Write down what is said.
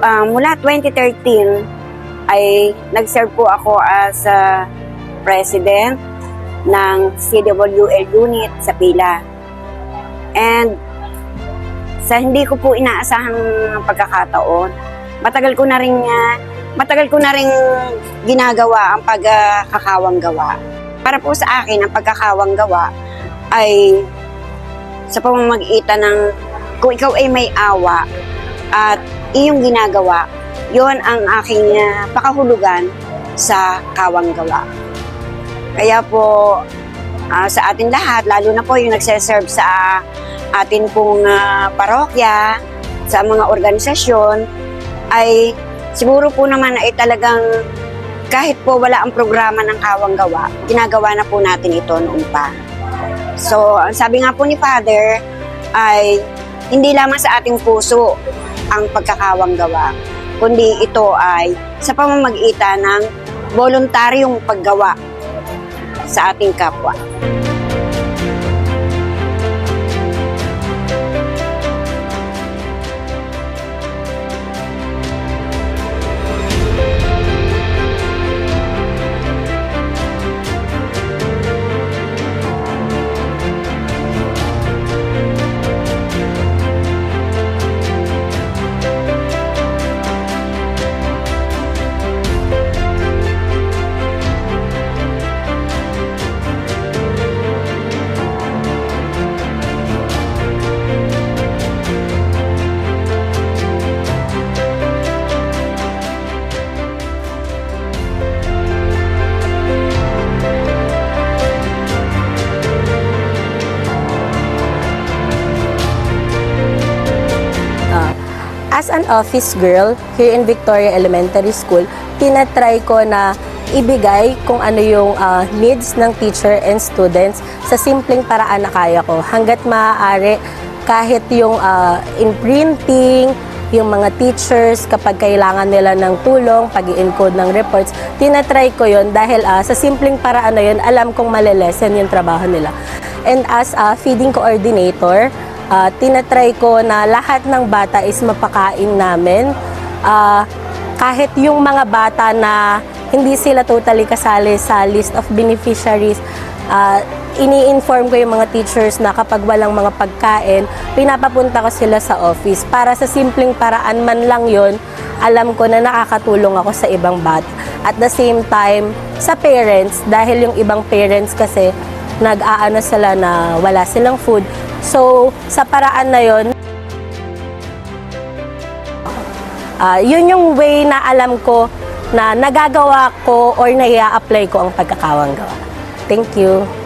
Ah, mula 2013 ay nag-serve po ako as a president ng CWL unit sa Pila. And sa hindi ko po inaasahang pagkakataon, matagal ko na rin ah, matagal ko na rin ginagawa ang pagkakawang gawa. Para po sa akin, ang pagkakawang gawa ay sa pamamagitan ng kung ikaw ay may awa at iyong ginagawa, yon ang aking ah, pakahulugan sa kawang gawa. Kaya po, ah, sa atin lahat, lalo na po yung nagseserve sa atin pong ah, parokya, sa mga organisasyon, ay siguro po naman ay talagang kahit po wala ang programa ng kawang gawa, ginagawa na po natin ito noon pa. So, sabi nga po ni Father ay hindi lamang sa ating puso ang pagkakawang gawa, kundi ito ay sa pamamagitan ng voluntaryong paggawa sa ating kapwa. As an office girl here in Victoria Elementary School, tinatry ko na ibigay kung ano yung ah, needs ng teacher and students sa simpleng paraan na kaya ko. Hanggat maaari, kahit yung ah, in printing, yung mga teachers, kapag kailangan nila ng tulong, pag encode ng reports, tinatry ko yon dahil ah, sa simpleng paraan na yun, alam kong malilesen yung trabaho nila. And as a feeding coordinator, Ah, tinatry ko na lahat ng bata is mapakain namin. Ah, kahit yung mga bata na hindi sila totally kasali sa list of beneficiaries, ah, ini-inform ko yung mga teachers na kapag walang mga pagkain, pinapapunta ko sila sa office. Para sa simpleng paraan man lang yon alam ko na nakakatulong ako sa ibang bata. At the same time, sa parents, dahil yung ibang parents kasi nag-aano sila na wala silang food. So, sa paraan na yon, ah, yun yung way na alam ko na nagagawa ko or nai apply ko ang pagkakawang gawa. Thank you.